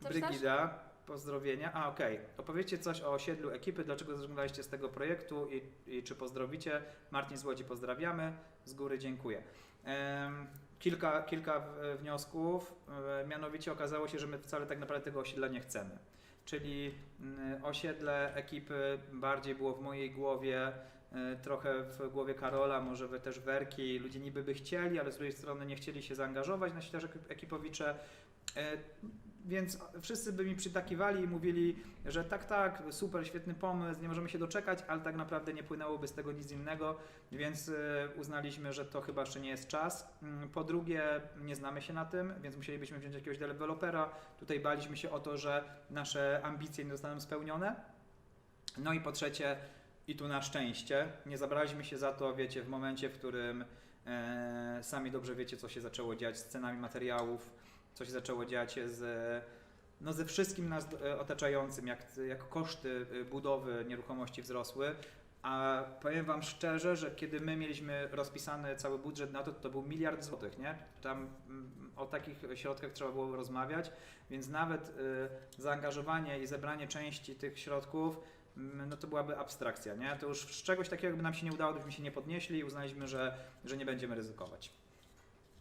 Brygida, pozdrowienia. A, okej. Opowiedzcie coś o osiedlu ekipy, dlaczego zrezygnowaliście z tego projektu i, i czy pozdrowicie. Martin z Łodzi pozdrawiamy, z góry dziękuję. Kilka, kilka wniosków, e, mianowicie okazało się, że my wcale tak naprawdę tego osiedla nie chcemy. Czyli osiedle ekipy bardziej było w mojej głowie, e, trochę w głowie Karola, może wy też Werki. Ludzie niby by chcieli, ale z drugiej strony nie chcieli się zaangażować na ścieżek ekipowicze. Więc wszyscy by mi przytakiwali i mówili, że tak, tak, super, świetny pomysł, nie możemy się doczekać, ale tak naprawdę nie płynęłoby z tego nic innego, więc e, uznaliśmy, że to chyba jeszcze nie jest czas. Mm, Po drugie, nie znamy się na tym, więc musielibyśmy wziąć jakiegoś dewelopera. Tutaj baliśmy się o to, że nasze ambicje nie zostaną spełnione. No i po trzecie, i tu na szczęście, nie zabraliśmy się za to, wiecie, w momencie, w którym e, sami dobrze wiecie, co się zaczęło dziać z cenami materiałów, co się zaczęło dziać z, no, ze wszystkim nas e, otaczającym, jak, jak koszty e, budowy nieruchomości wzrosły. A powiem Wam szczerze, że kiedy my mieliśmy rozpisany cały budżet na to, to był miliard złotych, nie? Tam mm, o takich środkach trzeba było rozmawiać, więc nawet y, zaangażowanie i zebranie części tych środków, mm, no to byłaby abstrakcja, nie? To już z czegoś takiego, jakby nam się nie udało, to byśmy się nie podnieśli i uznaliśmy, że, że nie będziemy ryzykować.